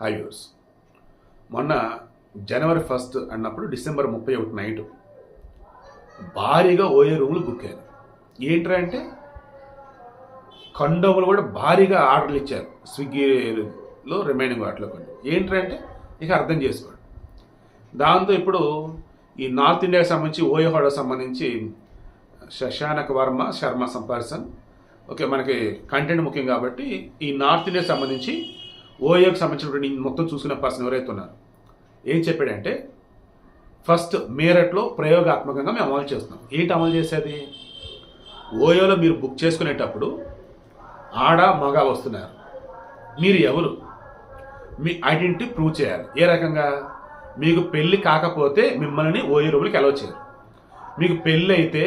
Hi views మొన్న జనవరి first అన్నప్పుడు December ముప్పై ఒకటి నైట్ భారీగా ఓయే రూములు బుక్ అయ్యాను ఏంట్రా అంటే కండోములు కూడా భారీగా ఆర్డర్లు ఇచ్చారు. స్విగ్గీలో రిమైనింగ్ వాటిలో కొన్ని. ఏంట్రా అంటే ఇక అర్థం చేసుకోండి. దాంతో ఇప్పుడు ఈ నార్త్ ఇండియాకి సంబంధించి ఓయో హోడకు సంబంధించి శశానక్ వర్మ శర్మ సంపర్సన్. ఓకే మనకి కంటెంట్ ముఖ్యం కాబట్టి ఈ నార్త్ ఇండియాకి సంబంధించి ఓయోకి సంబంధించినటువంటి మొత్తం చూసుకున్న పర్సన్ ఎవరైతే ఉన్నారు ఏం చెప్పాడంటే ఫస్ట్ మీరట్లో ప్రయోగాత్మకంగా మేము అమలు చేస్తున్నాం. ఏంటి అమలు చేసేది? ఓయోలో మీరు బుక్ చేసుకునేటప్పుడు ఆడ మగ వస్తున్నారు. మీరు ఎవరు? మీ ఐడెంటిటీ ప్రూవ్ చేయాలి. ఏ రకంగా? మీకు పెళ్ళి కాకపోతే మిమ్మల్ని ఓయో రూములకి అలౌ చేయరు. మీకు పెళ్ళి అయితే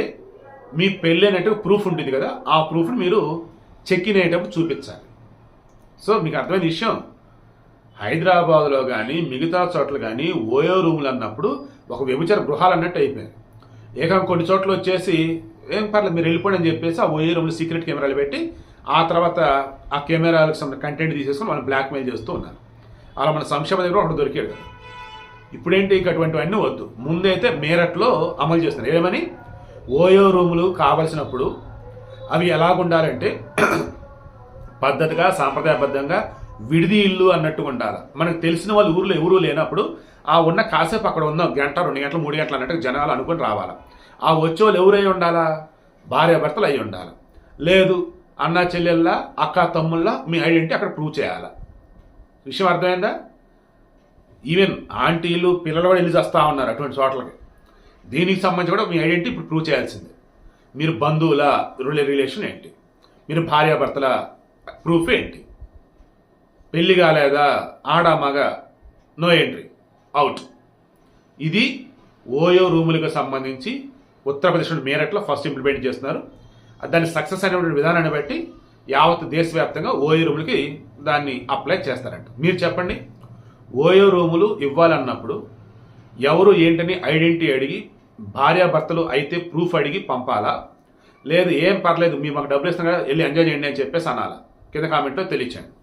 మీ పెళ్ళి అనేట్టు ప్రూఫ్ ఉంటుంది కదా ఆ ప్రూఫ్ని మీరు చెక్ ఇన్ అయ్యేటప్పుడు చూపించాలి. సో మీకు అర్థమైన విషయం. హైదరాబాద్లో కానీ మిగతా చోట్ల కానీ ఓయో రూములు అన్నప్పుడు ఒక వ్యభిచార గృహాలు అన్నట్టు అయిపోయాయి. ఏకం కొన్ని చోట్ల వచ్చేసి ఏం పర్లేదు మీరు వెళ్ళిపోండి అని చెప్పేసి ఆ ఓయో రూమ్లో సీక్రెట్ కెమెరాలు పెట్టి ఆ తర్వాత ఆ కెమెరాలకు సంబంధించిన కంటెంట్ తీసేసుకొని మనం బ్లాక్మెయిల్ చేస్తూ ఉన్నారు. అలా మన సంక్షేమ దగ్గర ఒకటి దొరికాడు ఇప్పుడేంటి ఇక అటువంటివన్నీ వద్దు. ముందైతే మేరట్లో అమలు చేస్తున్నారు. ఏమని? ఓయో రూములు కావలసినప్పుడు అవి ఎలాగుండాలంటే పద్ధతిగా సాంప్రదాయబద్ధంగా విడిది ఇల్లు అన్నట్టు ఉండాలి. మనకు తెలిసిన వాళ్ళు ఊర్లో ఎవరు లేనప్పుడు ఆ ఉన్న కాసేపు అక్కడ ఉన్న గంట రెండు గంటలు మూడు గంటలు అన్నట్టు జనాలు అనుకుని రావాలి. ఆ వచ్చే వాళ్ళు ఎవరై ఉండాలా? భార్యాభర్తలు అయి ఉండాలి. లేదు అన్న చెల్లెళ్ళ అక్క తమ్ముళ్ళ మీ ఐడెంటిటీ అక్కడ ప్రూవ్ చేయాలి. విషయం అర్థమైందా? ఈవెన్ ఆంటీలు పిల్లలు కూడా వెళ్ళి వస్తూ ఉన్నారు అటువంటి చోట్లకి. దీనికి సంబంధించి కూడా మీ ఐడెంటిటీ ఇప్పుడు ప్రూవ్ చేయాల్సిందే. మీరు బంధువుల రిలేషన్ ఏంటి? మీరు భార్యాభర్తల ప్రూఫ్ ఏంటి? పెళ్ళి కాలేదా? ఆడ మగ? No entry. అవుట్. ఇది ఓయో రూములకు సంబంధించి ఉత్తరప్రదేశ్ మేరట్లో ఫస్ట్ ఇంప్లిమెంట్ చేస్తున్నారు. దాని సక్సెస్ అనేటువంటి విధానాన్ని బట్టి యావత్ దేశవ్యాప్తంగా ఓయో రూములకి దాన్ని అప్లై చేస్తారంట. మీరు చెప్పండి ఓయో రూములు ఇవ్వాలన్నప్పుడు ఎవరు ఏంటని ఐడెంటిటీ అడిగి భార్యాభర్తలు అయితే ప్రూఫ్ అడిగి పంపాలా? లేదు ఏం పర్లేదు మీరు మాకు డబ్బులు ఇస్తున్నా కదా వెళ్ళి ఎంజాయ్ చేయండి అని చెప్పేసి అనాలా? కింద కామెంట్లో తెలియచండి